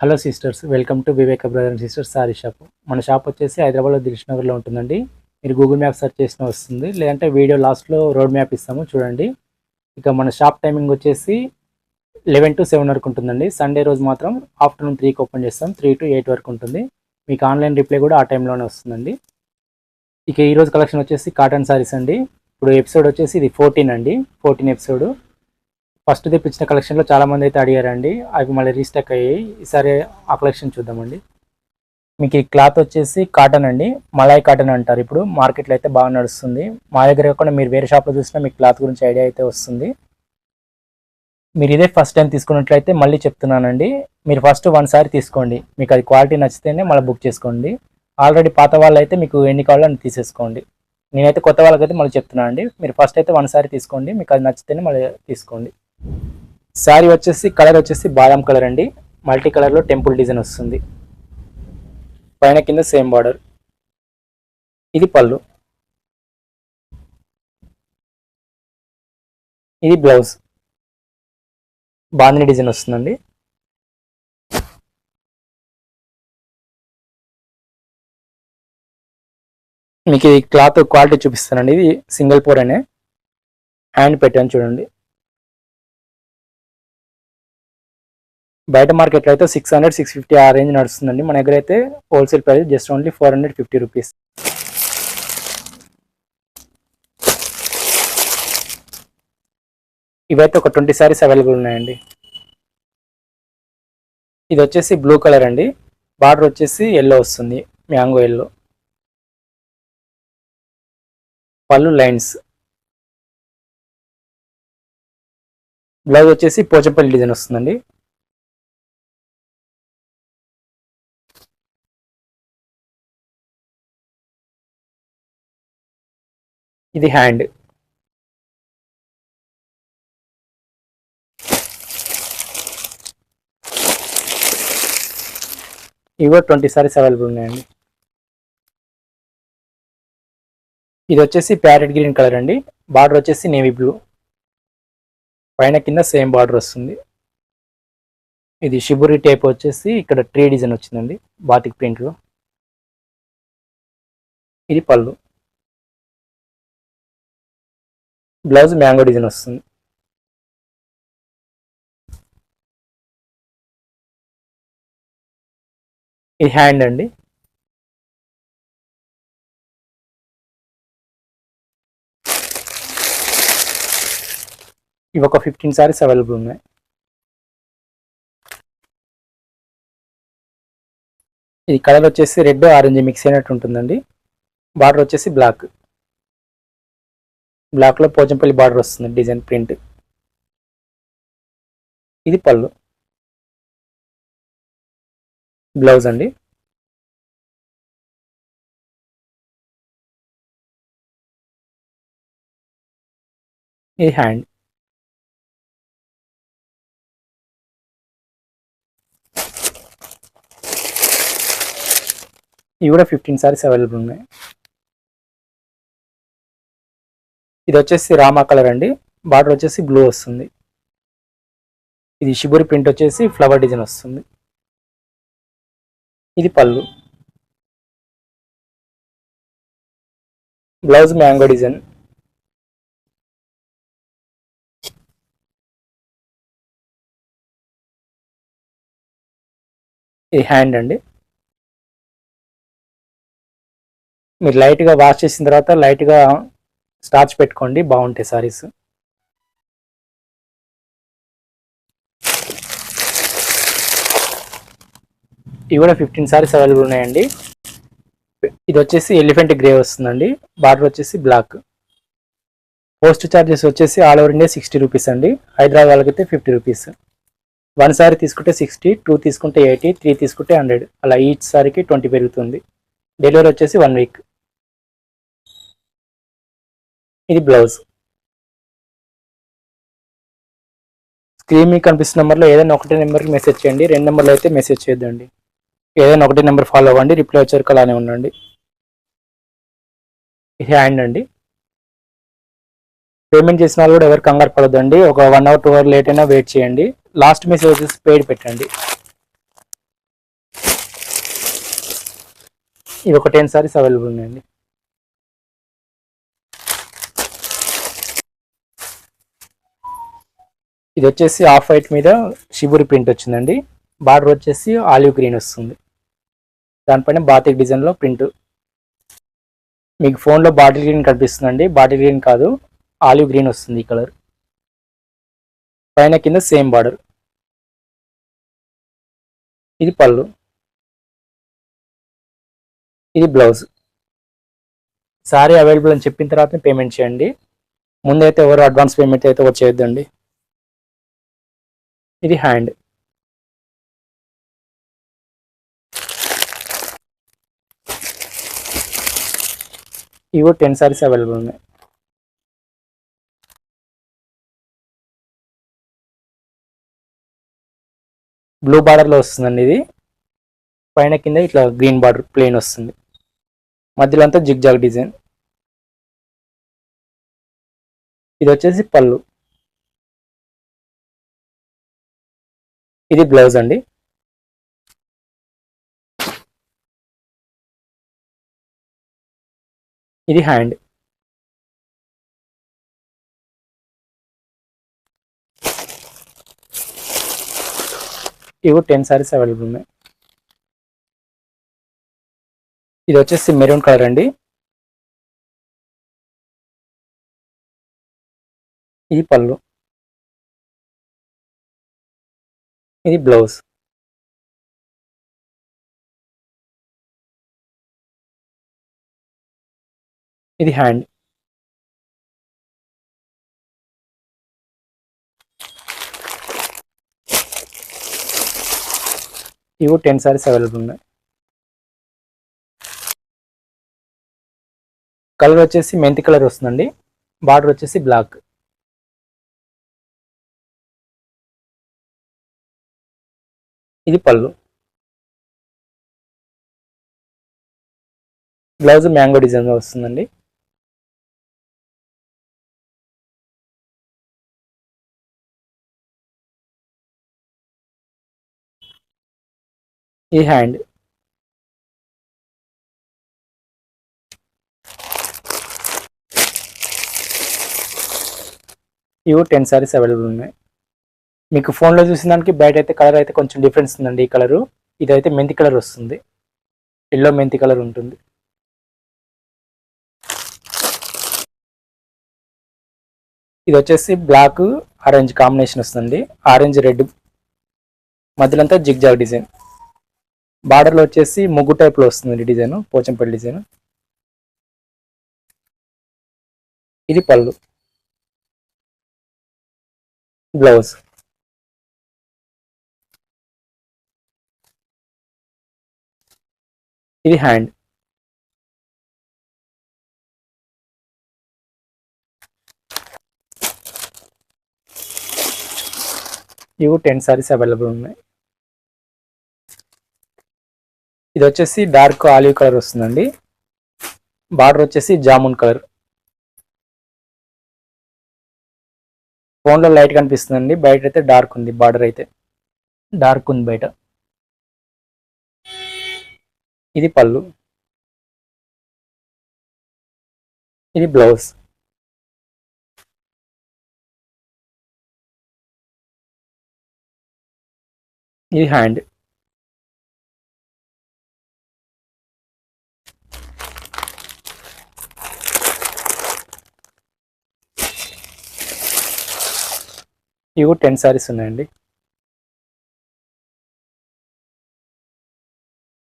Hello sisters welcome to Viveka brother and sisters sari shop. మన shop వచ్చేసి హైదరాబాద్లో దిల్షునగర్లో ఉంటుందండి. మీరు గూగుల్ మ్యాప్ సెర్చ్ చేసిన వస్తుంది. లేదంటే వీడియో లాస్ట్లో రోడ్ మ్యాప్ ఇస్తాము చూడండి. ఇక మన షాప్ టైమింగ్ వచ్చేసి లెవెన్ టు సెవెన్ వరకు ఉంటుందండి. సండే రోజు మాత్రం ఆఫ్టర్నూన్ త్రీకి ఓపెన్ చేస్తాం. త్రీ టు ఎయిట్ వరకు ఉంటుంది. మీకు ఆన్లైన్ రిప్లై కూడా ఆ టైంలోనే వస్తుందండి. ఇక ఈరోజు కలెక్షన్ వచ్చేసి కాటన్ సారీస్ అండి. ఇప్పుడు ఎపిసోడ్ వచ్చేసి ఇది ఫోర్టీన్ అండి. Fourteen episode. ఫస్ట్ తెప్పించిన కలెక్షన్లో చాలా మంది అయితే అడిగారండి. అవి మళ్ళీ రీస్టాక్ అయ్యాయి ఈసారి ఆ కలెక్షన్ చూద్దామండి. మీకు ఈ క్లాత్ వచ్చేసి కాటన్ అండి. మలాయ్ కాటన్ అంటారు ఇప్పుడు. మార్కెట్లో అయితే బాగా నడుస్తుంది. మా దగ్గర కాకుండా మీరు వేరే షాప్లో చూసినా మీకు క్లాత్ గురించి ఐడియా అయితే వస్తుంది. మీరు ఇదే ఫస్ట్ టైం తీసుకున్నట్లయితే మళ్ళీ చెప్తున్నానండి. మీరు ఫస్ట్ వన్ సారి తీసుకోండి. మీకు అది క్వాలిటీ నచ్చితేనే మళ్ళీ బుక్ చేసుకోండి. ఆల్రెడీ పాత వాళ్ళు అయితే మీకు ఎన్ని కావాలో అని తీసేసుకోండి. నేనైతే కొత్త వాళ్ళకైతే మళ్ళీ చెప్తున్నాను అండి మీరు ఫస్ట్ అయితే వన్ సారి తీసుకోండి. మీకు అది నచ్చితేనే మళ్ళీ తీసుకోండి. శారీ వచ్చేసి కలర్ వచ్చేసి బాదం కలర్ అండి. మల్టీ కలర్లో టెంపుల్ డిజైన్ వస్తుంది. పైన కింద సేమ్ బార్డర్. ఇది పళ్ళు. ఇది బ్లౌజ్. బాందిని డిజైన్ వస్తుందండి. మీకు ఈ క్లాత్ క్వాలిటీ చూపిస్తానండి. ఇది సింగిల్ పోర్ అనే. హ్యాండ్ పెట్టాను చూడండి. బయట మార్కెట్లో అయితే సిక్స్ హండ్రెడ్ సిక్స్ ఫిఫ్టీ ఆ రేంజ్ నడుస్తుందండి. మన దగ్గర అయితే wholesale price just only four hundred fifty rupees ఇవైతే ఒక ట్వంటీ సారీస్ అవైలబుల్ ఉన్నాయండి. ఇది వచ్చేసి బ్లూ కలర్ అండి. బార్డర్ వచ్చేసి ఎల్లో వస్తుంది. Mango yellow pallu lines blouse వచ్చేసి పోచంపల్లి డిజైన్ వస్తుందండి. ఇది హ్యాండ్. ఇవో ట్వంటీ సారీస్ అవైలబుల్ ఉన్నాయండి. ఇది వచ్చేసి ప్యారెట్ గ్రీన్ కలర్ అండి. బార్డర్ వచ్చేసి నేవీ బ్లూ. పైన కింద సేమ్ బార్డర్ వస్తుంది. ఇది షిబురి టైప్ వచ్చేసి ఇక్కడ ట్రీ డిజైన్ వచ్చిందండి బాతిక్ ప్రింట్లో. ఇది పళ్ళు. బ్లౌజ్ మ్యాంగో డిజైన్ వస్తుంది. ఈ హ్యాండ్ అండి. ఇవి ఒక ఫిఫ్టీన్ సారీస్ అవైలబుల్ ఉన్నాయి. ఇది కలర్ వచ్చేసి రెడ్ ఆరెంజ్ మిక్స్ అయినట్టు ఉంటుందండి. బార్డర్ వచ్చేసి బ్లాక్. బ్లాక్లో పోచంపల్లి బార్డర్ వస్తుంది డిజైన్ ప్రింట్ ఇది పళ్ళు. బ్లౌజ్ అండి. ఇది హ్యాండ్ ఇవి కూడా ఫిఫ్టీన్ సారీస్ అవైలబుల్ ఉన్నాయి. ఇది వచ్చేసి రామా కలర్ అండి. బార్డర్ వచ్చేసి బ్లూ వస్తుంది. ఇది షిబురి ప్రింట్ వచ్చేసి ఫ్లవర్ డిజైన్ వస్తుంది. ఇది పళ్ళు. Blouse mango design. ఇది హ్యాండ్ అండి. మీరు లైట్గా వాష్ చేసిన తర్వాత లైట్గా స్టార్చ్ పెట్టుకోండి బాగుంటాయి సారీస్. ఇవి కూడా ఫిఫ్టీన్ సారీస్ అవైలబుల్ ఉన్నాయండి. ఇది వచ్చేసి ఎలిఫెంట్ గ్రే వస్తుందండి. బార్డర్ వచ్చేసి బ్లాక్. పోస్ట్ చార్జెస్ వచ్చేసి all over India sixty rupees అండి. హైదరాబాద్ వాళ్ళకైతే ఫిఫ్టీ రూపీస్. వన్ సారీ తీసుకుంటే సిక్స్టీ టూ తీసుకుంటే ఎయిటీ త్రీ తీసుకుంటే హండ్రెడ్. అలా ఈచ్ సారీకి ట్వంటీ పెరుగుతుంది. డెలివరీ వచ్చేసి వన్ వీక్. ఇది బ్లౌజ్. స్క్రీన్ మీకు కనిపిస్తున్న నెంబర్లో ఏదైనా ఒకటే నెంబర్కి మెసేజ్ చేయండి. రెండు నెంబర్లో అయితే మెసేజ్ చేయొద్దండి. ఏదైనా ఒకటే నెంబర్ ఫాలో అవ్వండి. రిప్లై వచ్చేవరకు అలానే ఉండండి. హ్యాండ్ అండి. పేమెంట్ చేసిన వాళ్ళు కూడా ఎవరు కంగారు పడదండి ఒక one hour two hour late అయినా వెయిట్ చేయండి. లాస్ట్ మెసేజ్ వచ్చేసి పేడ్ పెట్టండి. ఇవి ఒక టెన్ సారీస్ అవైలబుల్ ఉన్నాయండి. ఇది వచ్చేసి ఆఫ్ వైట్ మీద షిబురి ప్రింట్ వచ్చిందండి. బార్డర్ వచ్చేసి ఆలివ్ గ్రీన్ వస్తుంది. దానిపైన బాతిక్ డిజైన్లో ప్రింట్. మీకు ఫోన్లో బాటిల్ గ్రీన్ కనిపిస్తుందండి. బాటిల్ గ్రీన్ కాదు ఆలివ్ గ్రీన్ వస్తుంది ఈ కలర్. పైన కింద సేమ్ బార్డర్. ఇది పళ్ళు. ఇది బ్లౌజ్. సారీ అవైలబుల్ అని చెప్పిన తర్వాత పేమెంట్ చేయండి. ముందైతే ఎవరు అడ్వాన్స్ పేమెంట్ అయితే వచ్చేయద్దండి. ఇది హ్యాండ్. ఇవో టెన్ సారీస్ అవైలబుల్ ఉన్నాయి. బ్లూ బార్డర్లో వస్తుందండి ఇది. పైన కింద ఇట్లా గ్రీన్ బార్డర్ ప్లెయిన్ వస్తుంది. మధ్యలో అంతా జిగ్ జాగ్ డిజైన్. ఇది వచ్చేసి పళ్ళు. ఇది బ్లౌజ్ అండి. ఇది హ్యాండ్ ఇవి టెన్ సారీస్ అవైలబుల్ ఉన్నాయి. ఇది వచ్చేసి మెరూన్ కలర్ అండి. ఇది పళ్ళు. ఇది బ్లౌజ్. ఇది హ్యాండ్. ఇవి టెన్ సారీస్ అవైలబుల్ ఉన్నాయి. కలర్ వచ్చేసి మెంతి కలర్ వస్తుందండి. బార్డర్ వచ్చేసి బ్లాక్. ఇది పళ్ళు. బ్లౌజ్ మ్యాంగో డిజైన్ వస్తుందండి. ఈ హ్యాండ్. ఇవి టెన్ సారీస్ అవైలబుల్ ఉన్నాయి. మీకు ఫోన్లో చూసిన దానికి బయట అయితే కలర్ అయితే కొంచెం డిఫరెన్స్ ఉందండి ఈ కలరు ఇదైతే మెంతి కలర్ వస్తుంది. ఎల్లో మెంతి కలర్ ఉంటుంది. ఇది వచ్చేసి బ్లాక్ ఆరెంజ్ కాంబినేషన్ వస్తుంది ఆరెంజ్ రెడ్ మధ్యలో అంతా జిగ్ జాగ్ డిజైన్. బార్డర్లో వచ్చేసి ముగ్గు టైప్లో వస్తుంది డిజైన్ పోచంపల్లి డిజైన్. ఇది పళ్ళు. బ్లౌజ్ ఇది హ్యాండ్. ఇవి టెన్ సారీస్ అవైలబుల్ ఉన్నాయి. ఇది వచ్చేసి డార్క్ ఆలివ్ కలర్ వస్తుందండి. బార్డర్ వచ్చేసి జామున్ కలర్. ఫోన్లో లైట్ కనిపిస్తుందండి. బయట అయితే డార్క్ ఉంది. బార్డర్ అయితే. డార్క్ ఉంది బయట. ఇది పళ్ళు. ఇది బ్లౌజ్. ఇది హ్యాండ్. ఇవి టెన్ సారీస్ ఉన్నాయండి.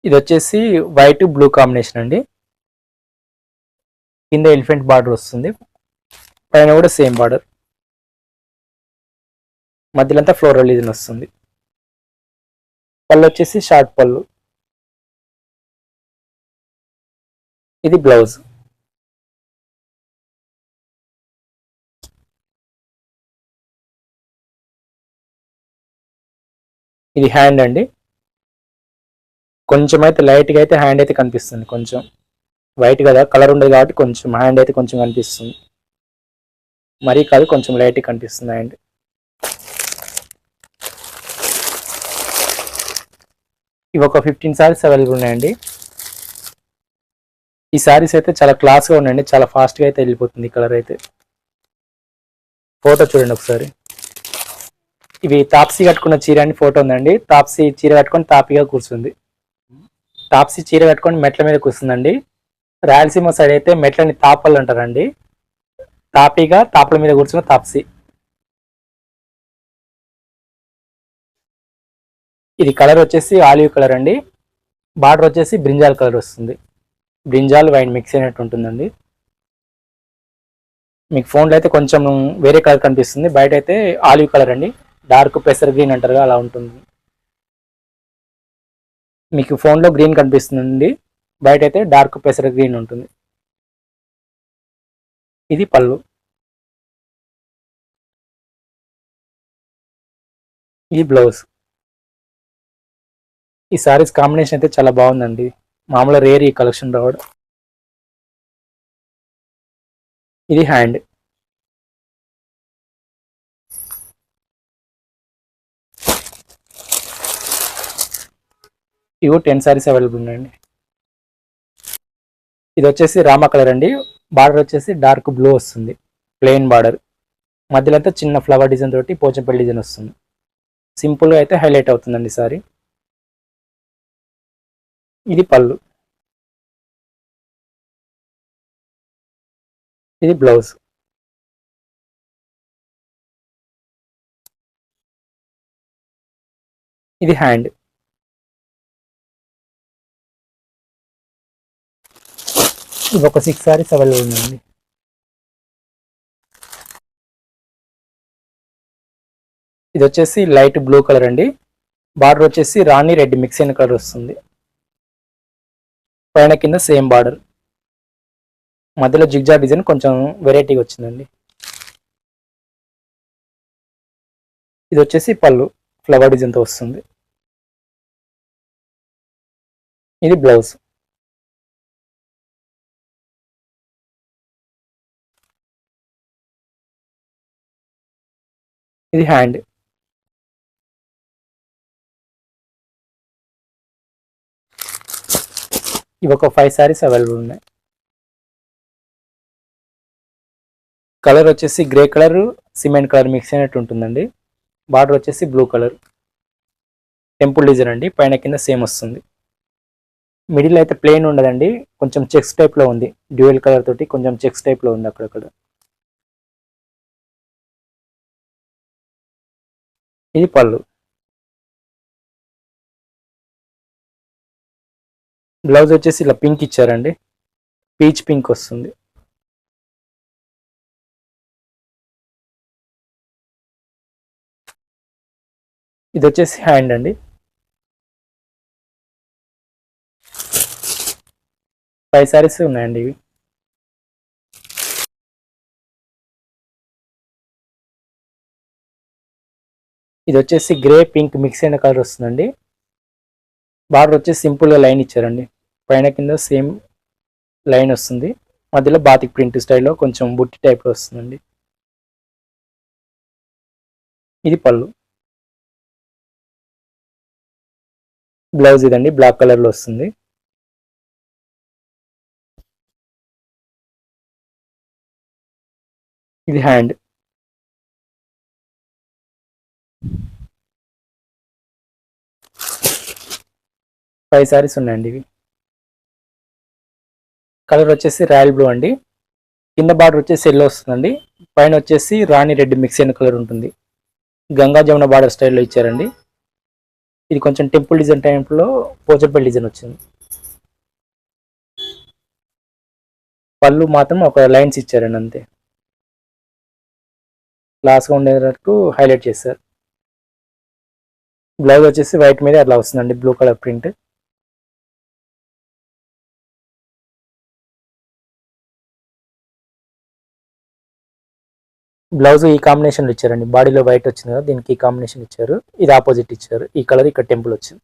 ఇది వచ్చేసి వైట్ బ్లూ కాంబినేషన్ అండి. కింద ఎలిఫెంట్ బార్డర్ వస్తుంది. పైన కూడా సేమ్ బార్డర్ మధ్యలో అంతా ఫ్లోరల్ డిజైన్ వస్తుంది. పళ్ళు వచ్చేసి షార్ట్ పళ్ళు. ఇది బ్లౌజ్ ఇది హ్యాండ్ అండి. కొంచెం అయితే లైట్గా అయితే హ్యాండ్ అయితే కనిపిస్తుంది. కొంచెం వైట్ కదా కలర్ ఉండదు కాబట్టి కొంచెం హ్యాండ్ అయితే కొంచెం కనిపిస్తుంది. మరీ కాదు కొంచెం లైట్గా కనిపిస్తుంది హ్యాండ్ ఇవి ఒక ఫిఫ్టీన్ సారీస్ అవైలబుల్ ఉన్నాయండి. ఈ శారీస్ అయితే చాలా క్లాస్గా ఉన్నాయండి. చాలా ఫాస్ట్గా అయితే వెళ్ళిపోతుంది కలర్ అయితే. ఫోటో చూడండి ఒకసారి. ఇవి తాప్సీ కట్టుకున్న చీర అని ఫోటో ఉందండి. తాప్సీ చీర కట్టుకొని తాపిగా కూర్చుంది. టాప్సీ చీర కట్టుకొని మెట్ల మీద కూర్చుందండి. రాయలసీమ సైడ్ అయితే మెట్లని తాపలు అంటారండి. తాపిగా తాపల మీద కూర్చున్న తాప్సీ. ఇది కలర్ వచ్చేసి ఆలివ్ కలర్ అండి. బార్డర్ వచ్చేసి బ్రింజాల్ కలర్ వస్తుంది. బ్రింజాల్ వైన్ మిక్స్ అయినట్టు ఉంటుందండి. మీకు ఫోన్లో అయితే కొంచెం వేరే కలర్ కనిపిస్తుంది. బయట అయితే ఆలివ్ కలర్ అండి. డార్క్ పెసర్ గ్రీన్ అంటారు అలా ఉంటుంది. మీకు ఫోన్లో గ్రీన్ కనిపిస్తుంది బయట అయితే డార్క్ పెసర గ్రీన్ ఉంటుంది. ఇది పళ్ళు. ఇది బ్లౌజ్. ఈ సారీస్ కాంబినేషన్ అయితే చాలా బాగుందండి. మామూలు రేర్ ఈ కలెక్షన్ రావడం. ఇది హ్యాండ్. ఇవి టెన్ సారీస్ అవైలబుల్ ఉన్నాయండి. ఇది వచ్చేసి రామా కలర్ అండి. బార్డర్ వచ్చేసి డార్క్ బ్లూ వస్తుంది. Plain border. మధ్యలో అంతా చిన్న ఫ్లవర్ డిజైన్ తోటి పోచంపల్లి డిజైన్ వస్తుంది. సింపుల్గా అయితే హైలైట్ అవుతుందండి సారీ. ఇది పళ్ళు. ఇది బ్లౌజ్. ఇది హ్యాండ్. ఇది ఒక సిక్స్ సారీస్ అవైలబుల్ ఉందండి. ఇది వచ్చేసి లైట్ బ్లూ కలర్ అండి. బార్డర్ వచ్చేసి రాణి రెడ్ మిక్స్ అయిన కలర్ వస్తుంది. పైన కింద సేమ్ బార్డర్ మధ్యలో జిగ్జా డిజైన్ కొంచెం వెరైటీగా వచ్చిందండి. ఇది వచ్చేసి పళ్ళు ఫ్లవర్ డిజైన్తో వస్తుంది. ఇది బ్లౌజ్ ఇది హ్యాండ్. ఇవి ఒక ఫైవ్ సారీస్ అవైలబుల్ ఉన్నాయి. కలర్ వచ్చేసి grey colour cement colour mix అయినట్టు ఉంటుందండి. బార్డర్ వచ్చేసి బ్లూ కలర్ టెంపుల్ డిజైన్ అండి పైన కింద సేమ్ వస్తుంది. మిడిల్ అయితే ప్లెయిన్ ఉండదండి కొంచెం చెక్స్ టైప్లో ఉంది. డ్యూయల్ కలర్ తోటి కొంచెం చెక్స్ టైప్లో ఉంది అక్కడక్కడ. ఇది పళ్ళు. బ్లౌజ్ వచ్చేసి ఇలా పింక్ ఇచ్చారండి. పీచ్ పింక్ వస్తుంది. ఇది వచ్చేసి హ్యాండ్ అండి. ఫైవ్ సారీస్ ఉన్నాయండి ఇవి? ఇది వచ్చేసి గ్రే పింక్ మిక్స్ అయిన కలర్ వస్తుందండి. బార్డర్ వచ్చేసి సింపుల్గా లైన్ ఇచ్చారండి. పైన కింద సేమ్ లైన్ వస్తుంది. మధ్యలో బాతిక్ ప్రింట్ స్టైల్లో కొంచెం బుట్టి టైప్లో వస్తుందండి. ఇది పళ్ళు. బ్లౌజ్ ఇదండి బ్లాక్ కలర్లో వస్తుంది. ఇది హ్యాండ్. ఫైవ్ సారీస్ ఉన్నాయండి ఇవి. కలర్ వచ్చేసి రాయల్ బ్లూ అండి. కింద బార్డర్ వచ్చేసి ఎల్లో వస్తుందండి. పైన వచ్చేసి రాణి రెడ్ మిక్స్ అయిన కలర్ ఉంటుంది. గంగా జమున బార్డర్ స్టైల్లో ఇచ్చారండి. ఇది కొంచెం టెంపుల్ డిజైన్ టైంలో పోచపల్లి డిజైన్ వచ్చింది. పళ్ళు మాత్రం ఒక లైన్స్ ఇచ్చారండి అంతే. క్లాస్గా ఉండేటట్టు హైలైట్ చేశారు. బ్లౌజ్ వచ్చేసి వైట్ మీద అట్లా వస్తుందండి బ్లూ కలర్ ప్రింట్ బ్లౌజ్ ఈ కాంబినేషన్ ఇచ్చారండి. బాడీలో వైట్ వచ్చింది కదా దీనికి ఈ కాంబినేషన్ ఇచ్చారు. ఇది ఆపోజిట్ ఇచ్చారు. ఈ కలర్ ఇక్కడ టెంపుల్ వచ్చింది.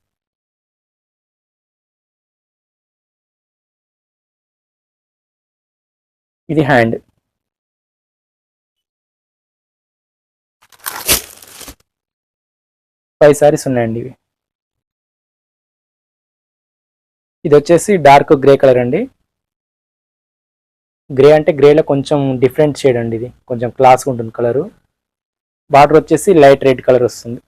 ఇది హ్యాండ్ ఫైవ్ సారీస్ ఉన్నాయండి ఇవి. ఇది వచ్చేసి డార్క్ గ్రే కలర్ అండి. గ్రే అంటే గ్రేలో కొంచెం డిఫరెంట్ షేడ్ అండి ఇది. కొంచెం క్లాస్గా ఉంటుంది కలరు బార్డర్ వచ్చేసి లైట్ రెడ్ కలర్ వస్తుంది.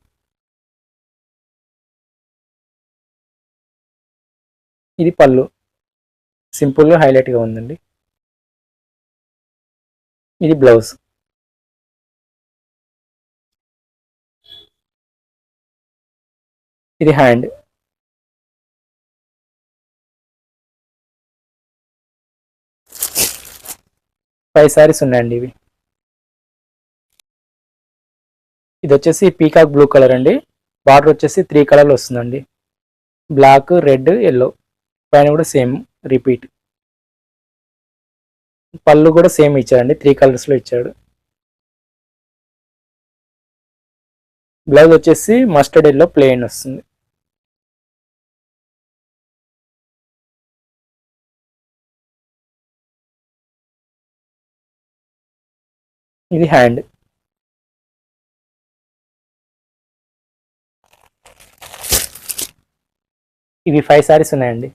ఇది పళ్ళు. సింపుల్గా హైలైట్గా ఉందండి. ఇది బ్లౌజ్ ఇది హ్యాండ్ ఫైవ్ సారీస్ ఉన్నాయండి ఇవి. ఇది వచ్చేసి పీకాక్ బ్లూ కలర్ అండి. బార్డర్ వచ్చేసి త్రీ కలర్లు వస్తుందండి. బ్లాక్ రెడ్ ఎల్లో పైన కూడా సేమ్ రిపీట్ పళ్ళు కూడా సేమ్ ఇచ్చాడండి. త్రీ కలర్స్లో ఇచ్చాడు. బ్లౌజ్ వచ్చేసి మస్టర్డ్ ఎల్లో ప్లెయిన్ వస్తుంది. ఇది హ్యాండ్. ఇవి ఫైవ్ సారీస్ ఉన్నాయండి.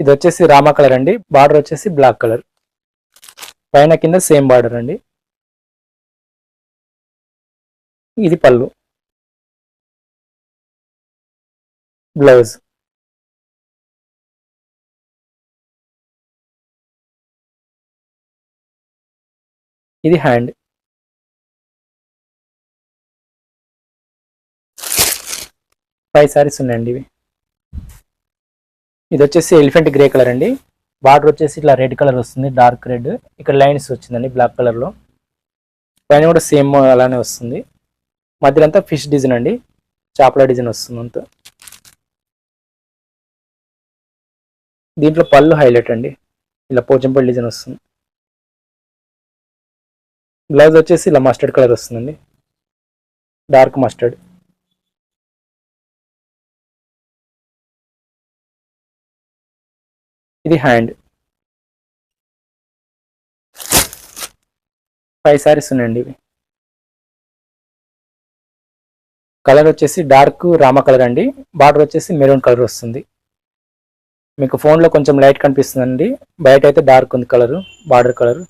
ఇది వచ్చేసి రామా కలర్ అండి. బార్డర్ వచ్చేసి బ్లాక్ కలర్. పైన కింద సేమ్ బార్డర్ అండి. ఇది పళ్ళు. బ్లౌజ్. ఇది హ్యాండ్. ఫైవ్ సారీస్ ఉన్నాయండి ఇవి. ఇది వచ్చేసి ఎలిఫెంట్ గ్రే కలర్ అండి. బార్డర్ వచ్చేసి ఇట్లా రెడ్ కలర్ వస్తుంది డార్క్ రెడ్. ఇక్కడ లైన్స్ వచ్చిందండి బ్లాక్ కలర్లో పైన కూడా సేమ్ అలానే వస్తుంది. మధ్యలో అంతా ఫిష్ డిజైన్ అండి. చేపల డిజైన్ వస్తుంది అంతా. దీంట్లో పళ్ళు హైలైట్ అండి. ఇలా పోచంపల్లి డిజైన్ వస్తుంది. బ్లౌజ్ వచ్చేసి ఇలా మస్టర్డ్ కలర్ వస్తుందండి. Dark mustard. ఇది హ్యాండ్. ఫైవ్ సారీస్ ఉన్నాయండి ఇవి. కలర్ వచ్చేసి డార్క్ రామ కలర్ అండి. బార్డర్ వచ్చేసి మెరూన్ కలర్ వస్తుంది. మీకు ఫోన్లో కొంచెం లైట్ కనిపిస్తుందండి. బయట అయితే డార్క్ ఉంది కలరు బార్డర్ కలర్.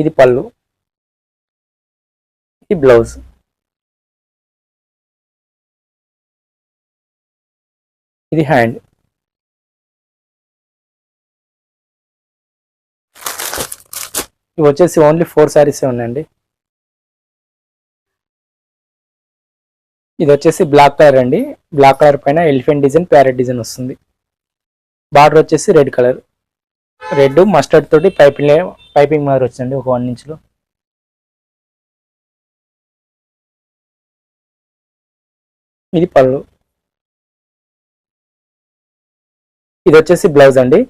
ఇది పళ్ళు ఇది బ్లౌజ్. ఇది హ్యాండ్. ఇవి వచ్చేసి ఓన్లీ ఫోర్ శారీసే ఉన్నాయండి. ఇది వచ్చేసి బ్లాక్ కలర్ అండి. బ్లాక్ కలర్ పైన ఎలిఫెంట్ డిజైన్ ప్యారెట్ డిజైన్ వస్తుంది. బార్డర్ వచ్చేసి రెడ్ కలర్. రెడ్ మస్టర్డ్ తోటి పైపింగ్ పైపింగ్ మాదిరి వచ్చిందండి ఒక వన్ ఇంచ్లో ఇది పళ్ళు. ఇది వచ్చేసి బ్లౌజ్ అండి.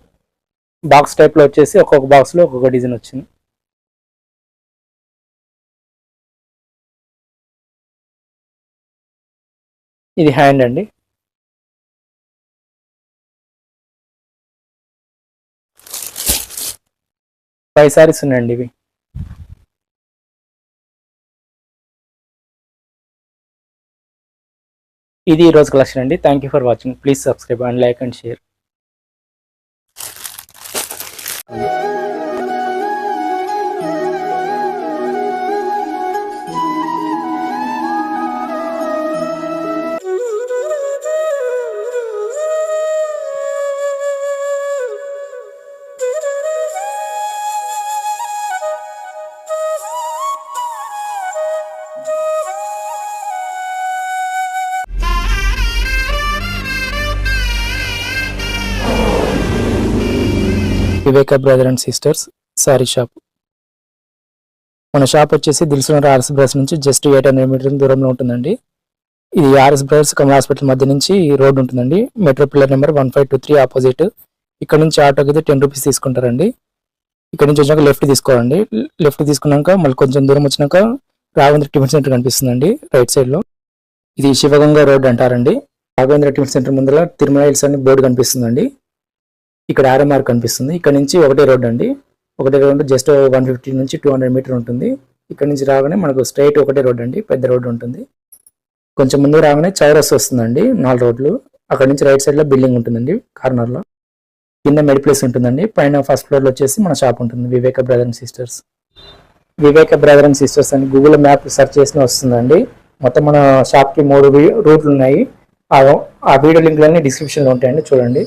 బాక్స్ టైప్లో వచ్చేసి ఒక్కొక్క బాక్స్లో ఒక్కొక్క డిజైన్ వచ్చింది. ఇది హ్యాండ్ అండి. ఫైవ్ సారీస్ ఉన్నాయండి ఇవి. ఇది ఈరోజు కలెక్షన్ అండి. Thank you for watching please subscribe and like and share Viveka brother and sisters sari shop. మన షాప్ వచ్చేసి దిల్సునగర్ ఆర్ఎస్ బ్రదర్స్ నుంచి జస్ట్ ఎయిట్ హండ్రెడ్ మీటర్ దూరంలో ఉంటుందండి. ఇది ఆర్ఎస్ బ్రదర్స్ కమల్ హాస్పిటల్ మధ్య నుంచి రోడ్ ఉంటుందండి. Metro pillar number one five two three opposite. ఇక్కడ నుంచి ఆటోకి అయితే టెన్ రూపీస్ తీసుకుంటారండి. ఇక్కడ నుంచి వచ్చినాక లెఫ్ట్ తీసుకోవాలండి. లెఫ్ట్ తీసుకున్నాక మళ్ళీ కొంచెం దూరం వచ్చినాక రాఘవేంద్ర టిఫిన్ సెంటర్ కనిపిస్తుందండి రైట్ సైడ్లో ఇది శివగంగా రోడ్ అంటారండి. రాఘవేంద్ర టిఫిన్ సెంటర్ ముందర తిరుమల హిల్స్ అని బోర్డు కనిపిస్తుందండి. ఇక్కడ ఆర్ఎంఆర్ కనిపిస్తుంది. ఇక్కడ నుంచి ఒకటే రోడ్ అండి. ఒకటే రోడ్ జస్ట్ వన్ ఫిఫ్టీ నుంచి టూ హండ్రెడ్ మీటర్ ఉంటుంది. ఇక్కడ నుంచి రాగానే మనకు స్ట్రైట్ ఒకటే రోడ్ అండి. పెద్ద రోడ్ ఉంటుంది. కొంచెం ముందు రాగానే చౌరస్ వస్తుందండి. నాలుగు రోడ్లు అక్కడ నుంచి రైట్ సైడ్లో బిల్డింగ్ ఉంటుందండి. కార్నర్లో కింద మెడ్ ప్లేస్ ఉంటుందండి. పైన ఫస్ట్ ఫ్లోర్లో వచ్చేసి మన షాప్ ఉంటుంది. Viveka brother and sisters Viveka brother and sisters అని గూగుల్ మ్యాప్ సెర్చ్ చేసిన వస్తుందండి. మొత్తం మన షాప్కి మూడు రూట్లు ఉన్నాయి. ఆ ఆ వీడియో లింక్లన్నీ డిస్క్రిప్షన్లో ఉంటాయండి. చూడండి.